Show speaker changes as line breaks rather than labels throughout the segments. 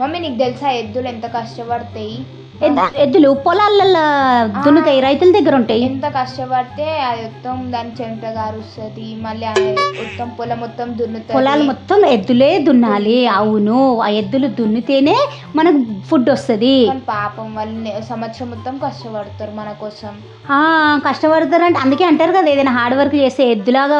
Mummy నీకు తెలుసా ఎద్దులు ఎంత కష్టపడతాయి
ఎద్- ఎద్దులు పొలాలలో దున్నుతాయి రైతుల దగ్గర ఉంటాయి.
ఎంత కష్టపడితే అది మొత్తం దాని చెమట గారుస్తుంది. మళ్ళీ ఆ మొత్తం పొలం మొత్తం దున్నుతుంది.
పొలాలు మొత్తం ఎద్దులే దున్నాలి. అవును ఆ ఎద్దులు దున్నితేనే మనకు ఫుడ్ వస్తుంది.
కానీ పాపం వాళ్ళు నే- సంవత్సరం మొత్తం కష్టపడతారు మన కోసం.
కష్టపడతారంటే అందుకే అంటారు కదా ఏదైనా హార్డ్ వర్క్ చేస్తే ఎద్దులాగా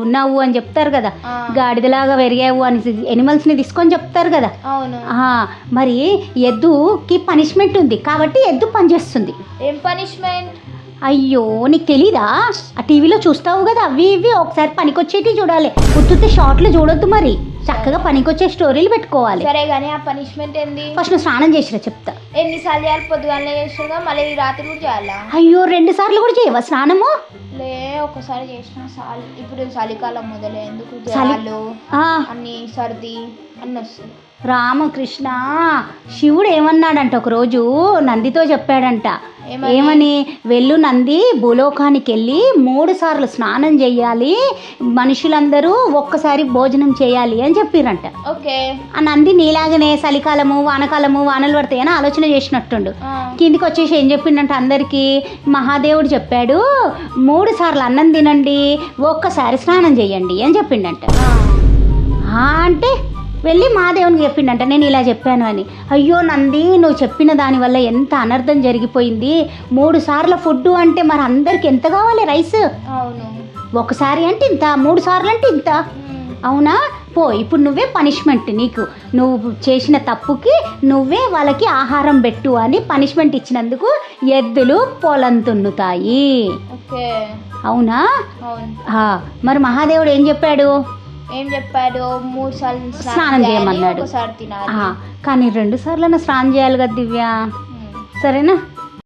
ఉన్నావు అని చెప్తారు కదా.
ఆ,
గాడిదలాగా పెరిగావు అని ఎనిమల్స్ని తీసుకొని చెప్తారు కదా.
అవును.
ఆ, మరి ఎద్దుకి పనిష్మెంట్ ఉంది కాబట్టి ఎద్దు పనిచేస్తుంది
ఏం పనిష్మెంట్
అయ్యో నీకు తెలీదా? ఆ టీవీలో చూస్తావు కదా అవి ఇవి. ఒకసారి పనికొచ్చేటి చూడాలి. ఉత్తుతే షార్ట్లు చూడొద్దు మరి. చక్కగా పనికొచ్చే స్టోరీలు పెట్టుకోవాలి.
సరే కానీ ఆ పనిష్మెంట్ ఏంది?
ఫస్ట్ నువ్వు స్నానం చేసిరా చెప్తా.
ఎన్నిసార్లు చేయాలి? పొద్దుగానే చేసినా మళ్ళీ రాత్రి కూడా చేయాలా?
అయ్యో రెండు సార్లు కూడా చేయవా స్నానము?
ఒకసారి చేసిన చాలు ఇప్పుడు చలికాలం మొదలే ఎందుకు
చలి-
జ్వరాలు అన్ని సర్ది అన్ని వస్తాయి
రామకృష్ణ శివుడు ఏమన్నాడంట ఒకరోజు? నందితో చెప్పాడంట.
ఏమని?
వెళ్ళు నంది భూలోకానికి వెళ్ళి మూడు సార్లు స్నానం చేయాలి మనుషులందరూ ఒక్కసారి భోజనం చేయాలి అని చెప్పిరంట.
ఓకే.
ఆ నంది నీలాగనే చలికాలము వానకాలము వానలు పడతాయని ఆలోచన చేసినట్టుండు. కిందికి వచ్చేసి ఏం చెప్పిండంట అందరికీ? మహాదేవుడు చెప్పాడు మూడు సార్లు అన్నం తినండి ఒక్కసారి స్నానం చేయండి అని చెప్పిండంట. అంటే వెళ్ళి మహాదేవునికి చెప్పిండంట నేను ఇలా చెప్పాను అని. అయ్యో నంది నువ్వు చెప్పిన దానివల్ల ఎంత అనర్థం జరిగిపోయింది? మూడు సార్లు ఫుడ్ అంటే మరి అందరికి ఎంత కావాలి రైస్?
అవును.
ఒకసారి అంటే ఇంత మూడు సార్లు అంటే ఇంత. అవునా? పో ఇప్పుడు నువ్వే పనిష్మెంట్ నీకు. నువ్వు చేసిన తప్పుకి నువ్వే వాళ్ళకి ఆహారం పెట్టు అని పనిష్మెంట్ ఇచ్చినందుకు ఎద్దులు పొలం తున్నుతాయి అవునా? మరి మహాదేవుడు ఏం చెప్పాడు?
ఏం చెప్పాడు? మూడు సార్లు
స్నానం చేయమన్నాడు. కానీ రెండు సార్లు స్నానం చేయాలి కదా దివ్య సరేనా?